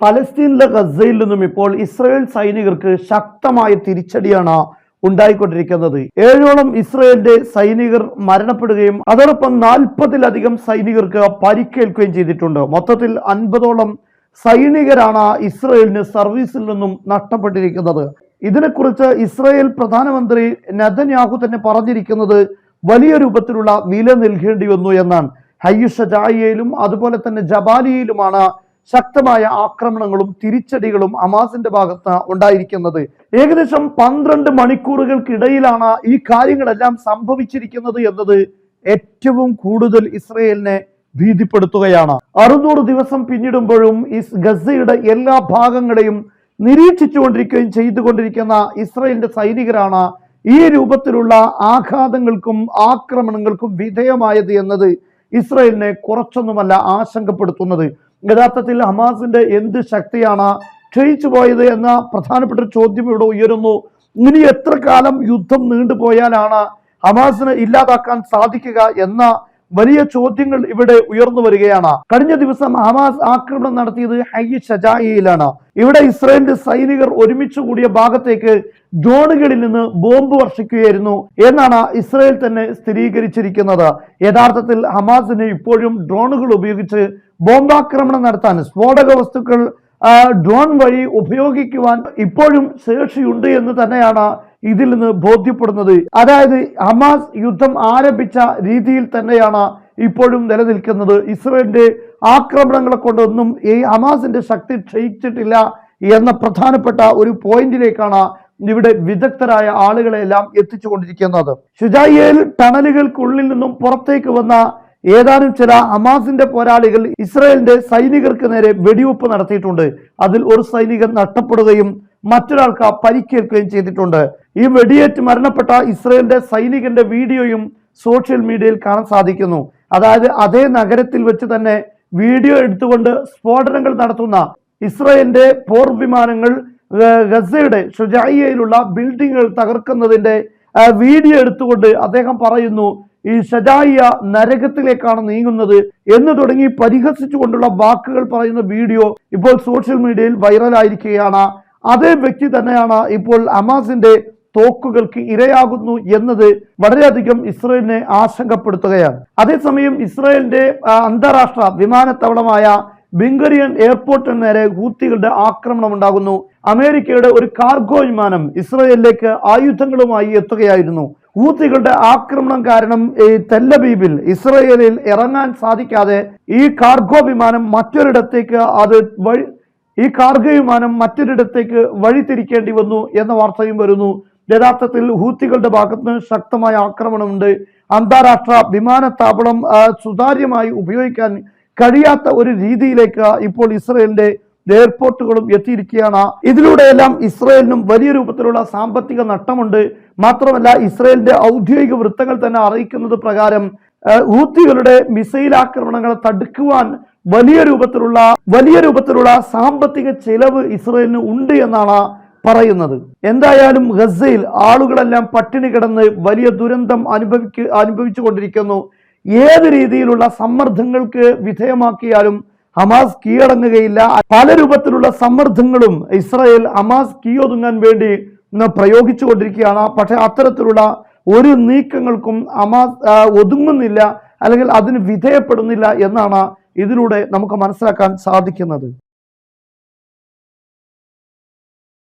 ഫലസ്തീനിലെ ഗസയിൽ നിന്നും ഇപ്പോൾ ഇസ്രായേൽ സൈനികർക്ക് ശക്തമായ തിരിച്ചടിയാണ് ഉണ്ടായിക്കൊണ്ടിരിക്കുന്നത്. ഏഴോളം ഇസ്രായേലിന്റെ സൈനികർ മരണപ്പെടുകയും അതോടൊപ്പം നാൽപ്പതിലധികം സൈനികർക്ക് പരിക്കേൽക്കുകയും ചെയ്തിട്ടുണ്ട്. മൊത്തത്തിൽ അൻപതോളം സൈനികരാണ് ഇസ്രായേലിന് സർവീസിൽ നിന്നും നഷ്ടപ്പെട്ടിരിക്കുന്നത്. ഇതിനെക്കുറിച്ച് ഇസ്രായേൽ പ്രധാനമന്ത്രി നെതന്യാഹു തന്നെ പറഞ്ഞിരിക്കുന്നത് വലിയ രൂപത്തിലുള്ള വില നൽകേണ്ടി വന്നു എന്നാണ്. ഹയ്യുഷ ജായിയയിലും അതുപോലെ തന്നെ ജബാലിയയിലുമാണ് ശക്തമായ ആക്രമണങ്ങളും തിരിച്ചടികളും അമാസിന്റെ ഭാഗത്ത് ഉണ്ടായിരിക്കുന്നത്. ഏകദേശം പന്ത്രണ്ട് മണിക്കൂറുകൾക്കിടയിലാണ് ഈ കാര്യങ്ങളെല്ലാം സംഭവിച്ചിരിക്കുന്നത് എന്നത് ഏറ്റവും കൂടുതൽ ഇസ്രയേലിനെ ഭീതിപ്പെടുത്തുകയാണ്. അറുന്നൂറ് ദിവസം പിന്നിടുമ്പോഴും ഈ ഗസയുടെ എല്ലാ ഭാഗങ്ങളെയും നിരീക്ഷിച്ചുകൊണ്ടിരിക്കുകയും ചെയ്തുകൊണ്ടിരിക്കുന്ന ഇസ്രയേലിന്റെ സൈനികരാണ് ഈ രൂപത്തിലുള്ള ആഘാതങ്ങൾക്കും ആക്രമണങ്ങൾക്കും വിധേയമായത് എന്നത് ഇസ്രയേലിനെ കുറച്ചൊന്നുമല്ല ആശങ്കപ്പെടുത്തുന്നത്. യഥാർത്ഥത്തിൽ ഹമാസിന്റെ എന്ത് ശക്തിയാണ് ക്ഷയിച്ചു പോയത് എന്ന പ്രധാനപ്പെട്ട ചോദ്യം ഇവിടെ ഉയരുന്നു. ഇനി എത്ര കാലം യുദ്ധം നീണ്ടുപോയാലാണ് ഹമാസിനെ ഇല്ലാതാക്കാൻ സാധിക്കുക എന്ന വലിയ ചോദ്യങ്ങൾ ഇവിടെ ഉയർന്നു വരികയാണ്. കഴിഞ്ഞ ദിവസം ഹമാസ് ആക്രമണം നടത്തിയത് ഹൈ ഷജായിയിലാണ് ഇവിടെ ഇസ്രായേലിന്റെ സൈനികർ ഒരുമിച്ച് കൂടിയ ഭാഗത്തേക്ക് ഡ്രോണുകളിൽ നിന്ന് ബോംബ് വർഷിക്കുകയായിരുന്നു. എന്നാണ് ഇസ്രായേൽ തന്നെ സ്ഥിരീകരിച്ചിരിക്കുന്നത്. യഥാർത്ഥത്തിൽ ഹമാസിന് ഇപ്പോഴും ഡ്രോണുകൾ ഉപയോഗിച്ച് ബോംബാക്രമണം നടത്താൻ സ്ഫോടക വസ്തുക്കൾ ഡ്രോൺ വഴി ഉപയോഗിക്കുവാൻ ഇപ്പോഴും ശേഷിയുണ്ട് എന്ന് തന്നെയാണ് ഇതിൽ നിന്ന് ബോധ്യപ്പെടുന്നത്. അതായത് ഹമാസ് യുദ്ധം ആരംഭിച്ച രീതിയിൽ തന്നെയാണ് ഇപ്പോഴും നിലനിൽക്കുന്നത്. ഇസ്രയേലിന്റെ ആക്രമണങ്ങളെ കൊണ്ടൊന്നും ഈ ഹമാസിന്റെ ശക്തി ക്ഷയിച്ചിട്ടില്ല എന്ന പ്രധാനപ്പെട്ട ഒരു പോയിന്റിലേക്കാണ് ഇവിടെ വിദഗ്ധരായ ആളുകളെല്ലാം എത്തിച്ചുകൊണ്ടിരിക്കുന്നത്. ഷുജായിയിൽ ടണലുകൾക്കുള്ളിൽ നിന്നും പുറത്തേക്ക് വന്ന ഏതാനും ചില അമാസിന്റെ പോരാളികൾ ഇസ്രായേലിന്റെ സൈനികർക്ക് നേരെ വെടിവെപ്പ് നടത്തിയിട്ടുണ്ട്. അതിൽ ഒരു സൈനികൻ നഷ്ടപ്പെടുകയും മറ്റൊരാൾക്ക് പരിക്കേൽക്കുകയും ചെയ്തിട്ടുണ്ട്. ഈ വെടിയേറ്റ് മരണപ്പെട്ട ഇസ്രായേലിന്റെ സൈനികന്റെ വീഡിയോയും സോഷ്യൽ മീഡിയയിൽ കാണാൻ സാധിക്കുന്നു. അതായത് അതേ നഗരത്തിൽ വെച്ച് തന്നെ വീഡിയോ എടുത്തുകൊണ്ട് സ്ഫോടനങ്ങൾ നടത്തുന്ന ഇസ്രായേലിന്റെ പോർ വിമാനങ്ങൾ ഗസയുടെ ഷുജായിയയിലുള്ള ബിൽഡിങ്ങുകൾ തകർക്കുന്നതിന്റെ വീഡിയോ എടുത്തുകൊണ്ട് അദ്ദേഹം പറയുന്നു ഈ ഷജായിയ നരകത്തിലേക്കാണ് നീങ്ങുന്നത് എന്ന് തുടങ്ങി പരിഹസിച്ചുകൊണ്ടുള്ള വാക്കുകൾ പറയുന്ന വീഡിയോ ഇപ്പോൾ സോഷ്യൽ മീഡിയയിൽ വൈറലായിരിക്കുകയാണ്. അതേ വ്യക്തി തന്നെയാണ് ഇപ്പോൾ അമാസിന്റെ തോക്കുകൾക്ക് ഇരയാകുന്നു എന്നത് വളരെയധികം ഇസ്രയേലിനെ ആശങ്കപ്പെടുത്തുകയാണ്. അതേസമയം ഇസ്രയേലിന്റെ അന്താരാഷ്ട്ര വിമാനത്താവളമായ ബിംഗറിയൻ എയർപോർട്ടിന് നേരെ ഹൂത്തികളുടെ ആക്രമണം ഉണ്ടാകുന്നു. അമേരിക്കയുടെ ഒരു കാർഗോ വിമാനം ഇസ്രയേലിലേക്ക് ആയുധങ്ങളുമായി എത്തുകയായിരുന്നു. ഹൂത്തികളുടെ ആക്രമണം കാരണം ഈ തെല്ലബീബിൽ ഇസ്രയേലിൽ ഇറങ്ങാൻ സാധിക്കാതെ ഈ കാർഗോ വിമാനം മറ്റൊരിടത്തേക്ക് അത് വഴി ഈ കാർഗോ വിമാനം മറ്റൊരിടത്തേക്ക് വഴിതിരിക്കേണ്ടി വന്നു എന്ന വാർത്തയും വരുന്നു. യഥാർത്ഥത്തിൽ ഹൂത്തികളുടെ ഭാഗത്ത് നിന്ന് ശക്തമായ ആക്രമണമുണ്ട്. അന്താരാഷ്ട്ര വിമാനത്താവളം സുതാര്യമായി ഉപയോഗിക്കാൻ കഴിയാത്ത ഒരു രീതിയിലേക്ക് ഇപ്പോൾ ഇസ്രയേലിന്റെ എയർപോർട്ടുകളും എത്തിയിരിക്കുകയാണ്. ഇതിലൂടെയെല്ലാം ഇസ്രയേലിനും വലിയ രൂപത്തിലുള്ള സാമ്പത്തിക നഷ്ടമുണ്ട്. മാത്രമല്ല ഇസ്രയേലിന്റെ ഔദ്യോഗിക വൃത്തങ്ങൾ തന്നെ അറിയിക്കുന്നത് പ്രകാരം ഊത്തികളുടെ മിസൈൽ ആക്രമണങ്ങളെ തടുക്കുവാൻ വലിയ രൂപത്തിലുള്ള വലിയ രൂപത്തിലുള്ള സാമ്പത്തിക ചെലവ് ഇസ്രയേലിന് ഉണ്ട് എന്നാണ് പറയുന്നത്. എന്തായാലും ഗസയിൽ ആളുകളെല്ലാം പട്ടിണി കിടന്ന് വലിയ ദുരന്തം അനുഭവിക്ക അനുഭവിച്ചു കൊണ്ടിരിക്കുന്നു ഏത് രീതിയിലുള്ള സമ്മർദ്ദങ്ങൾക്ക് വിധേയമാക്കിയാലും ഹമാസ് കീഴടങ്ങുകയില്ല. പല രൂപത്തിലുള്ള സമ്മർദ്ദങ്ങളും ഇസ്രായേൽ ഹമാസ് കീയൊതുങ്ങാൻ വേണ്ടി ഇന്ന് പ്രയോഗിച്ചുകൊണ്ടിരിക്കുകയാണ്. പക്ഷെ അത്തരത്തിലുള്ള ഒരു നീക്കങ്ങൾക്കും അമാസ് ഒതുങ്ങുന്നില്ല. അല്ലെങ്കിൽ അതിന് വിധേയപ്പെടുന്നില്ല എന്നാണ് ഇതിലൂടെ നമുക്ക് മനസ്സിലാക്കാൻ സാധിക്കുന്നത്.